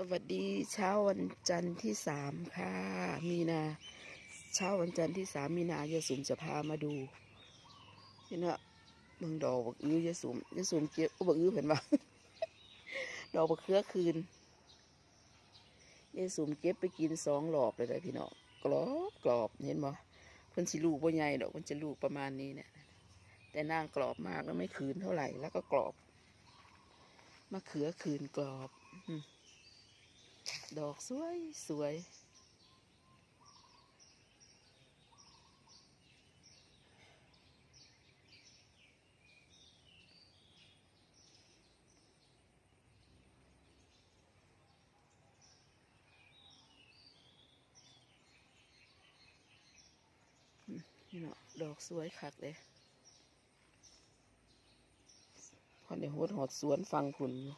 สวัสดีเช้าวันจันทร์ที่สามค่ะ มีนา เช้าวันจันทร์ที่สามมีนายายสุมจะพามาดูนี่นะเมืองดอกบักอื้อยายสุมยายสุมเก็บอุบักอื้อเห็นปะดอกบักเขือคืนยายสุมเก็บไปกินสองหลอบเลยเลยพี่น้องกรอบกรอบเห็นบ่เพิ่นสิลูกบ่ใหญ่ดอกเพิ่นจะลูกประมาณนี้เนี่ยแต่นางกรอบมากแล้วไม่คืนเท่าไหร่แล้วก็กรอบมะเขือคืนกรอบ อืม ดอกสวยสวย นี่เนาะดอกสวยคักเลยพอในโหดหอดสวนฟังผุนอยู่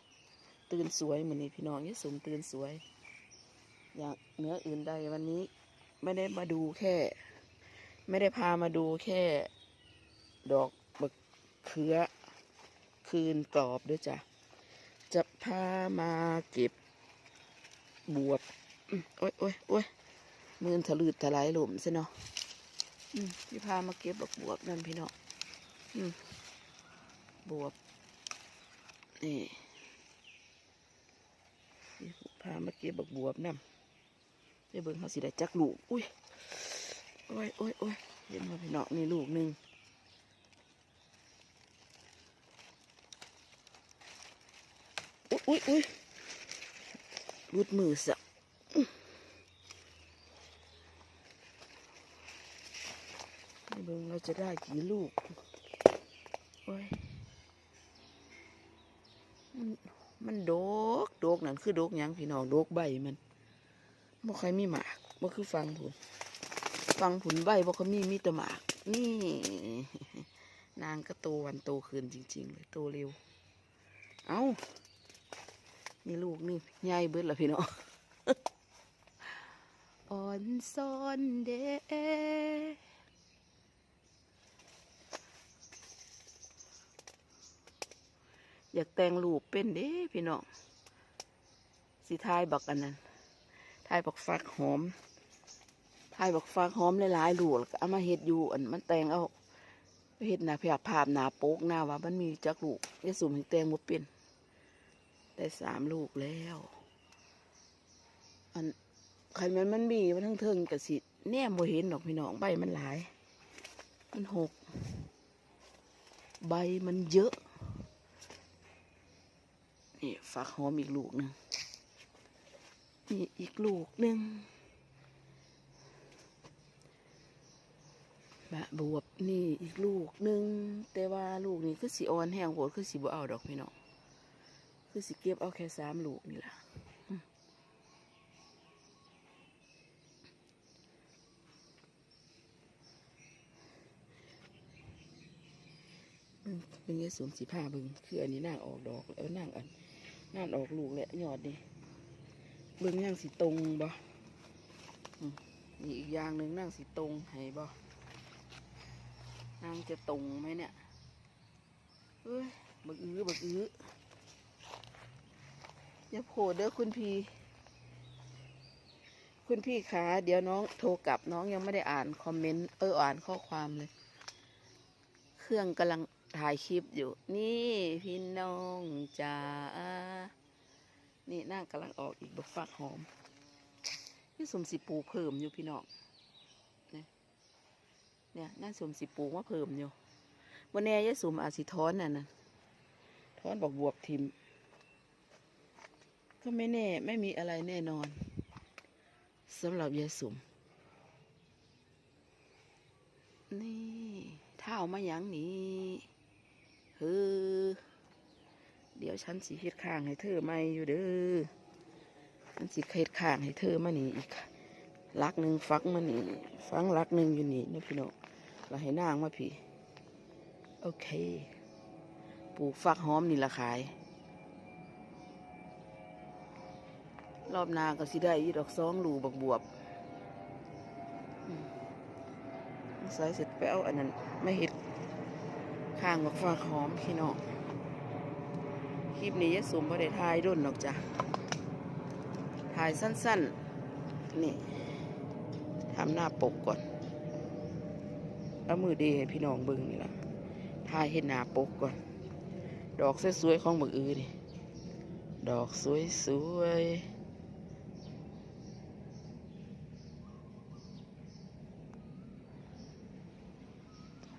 ตื่นสวยเหมือนนี้พี่น้องยี่สมตื่นสวย อย่างเหนื้ออื่นใดวันนี้ไม่ได้มาดูแค่ ไม่ได้พามาดูแค่ ดอกบักเขือคืนกรอบด้วยจ้ะ จะพามาเก็บบวบโอ้ยโอ้ยโอ้ยมือถลืดถลายหลุมซะเนาะที่พามาเก็บบักบวบนั่นพี่เน้องอืมบวบนี่พามาเก็บบักบวบน้ำ เดี๋ยวเบิ่งเขาสิได้จักลูก อุ้ย โอ้ยโอ้ยโอ้ยเห็นว่าพี่น้องนี่ลูกหนึ่งอุ้ยอุ้ยอุ้ยรุดมือสะเดี๋ยวเบิ่งเราจะได้กี่ลูก โอ้ย มันมันโดก โดกนั่นคือโดกยังพี่น้อง โดกใบมัน บ่ค่อยมีหมากบ่คือฟังผุนฟังผุนใบบ่ค่อยมีมีแต่หมาก นี่ นางก็โตวันโตคืนจริง ๆ เลยโตเร็ว เอามีลูกนี่ใหญ่เบิดละพี่น้องอ่อนซ่อนเดอยากแต่งรูปเป็นเด้พี่น้อง สิทายบักอันนั้น ทายบักฟักหอมทายบักฟักหอมหลายๆลูกแล้วก็เอามาเฮ็ดอยู่อันมันแตงเอาเฮ็ดหน้าภาพภาพหน้าโป๊กหน้าว่ามันมีจักลูกยาสุ่มให้แตงบ่เป็นได้สามลูกแล้ว อันใครมันมันมีมันทั้งเทิงๆกับสิแนมบ่เห็นดอกพี่น้องใบมันหลาย มันหก ใบมันเยอะ นี่ฟักหอมอีกลูกหนึ่ง นี่อีกลูกหนึ่งบะบวบนี่อีกลูกหนึ่งแต่ว่าลูกนี้คือสีอ่อนแห้งโหดคือสีบ่เอาดอกพี่น้องคือสีเก็บเอาแค่สามลูกนี่แหละเป็นไงสวมสีผ้าบึงคืออันนี้นางออกดอกแล้วนางอันงานออกลูกแหละยอดนี่ เบิ่งย่างสีตรงบ่อืมนี่อีกอย่างหนึ่งนั่งสีตรงให้บ่นางจะตรงไหมเนี่ยเอ้ยบักอื้อบักอื้ออย่าโผล่เด้อคุณพี่ คุณพี่คะเดี๋ยวน้องโทรกลับน้องยังไม่ได้อ่านคอมเมนต์เอออ่านข้อความเลย เครื่องกำลังถ่ายคลิปอยู่ นี่พี่น้องจ๋า นี่นั่งกำลังออกอีกบักฟักหอมนี่สมสีปูเพิ่มอยู่พี่น้องเนี่ยเนี่ยน่าสมสีปูว่าเพิ่มอยู่วันนี้ยายสมอาสิท้อนน่ะนะท้อนบอกบวบทิมก็ไม่แน่ไม่มีอะไรแน่นอนสำหรับยายสมนี่เท้ามาหยังนี่เฮ้อ ดี๋ยวฉันสิเฮ็ดข้างให้เธอไม่อยู่เด้อฉันสิเฮ็ดข้างให้เธอมานี่อีกลักหนึ่งฟักมานี่ฟังลักหนึ่งอยู่นี่นะพี่น้องเราให้นางมาพี่ โอเค ปลูกฟักหอมนี่ละขาย รอบนาก็สิได้อีดอกสองหลูบักบวบใส่เสร็จไปเอาอันนั้นไม่เห็ดข้างกับฟ้าหอมพี่น้อง คลิปนี้ยะสมบ่ได้ทายรุ่นหรอกจ้ะถ่ายสั้นๆ นี่ทำหน้าปกก่อน แล้วมือดีให้พี่น้องบิ่งนี่ละถ่ายเห็นหน้าปกก่อน ดอกสวยๆของมืออือนี่ ดอกสวยๆ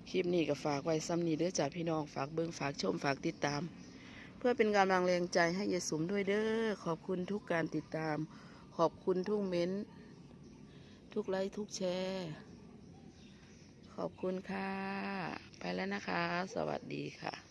คลิปนี้ก็ฝากไว้ซ้ำนี้เด้อจ้าพี่น้องฝากเบิ่งฝากชมฝากติดตาม เพื่อเป็นกำลังแรงใจให้ยายสมด้วยเด้อขอบคุณทุกการติดตาม ขอบคุณทุกเม้นต์ทุกไลค์ทุกแชร์ ขอบคุณค่ะ ไปแล้วนะคะ สวัสดีค่ะ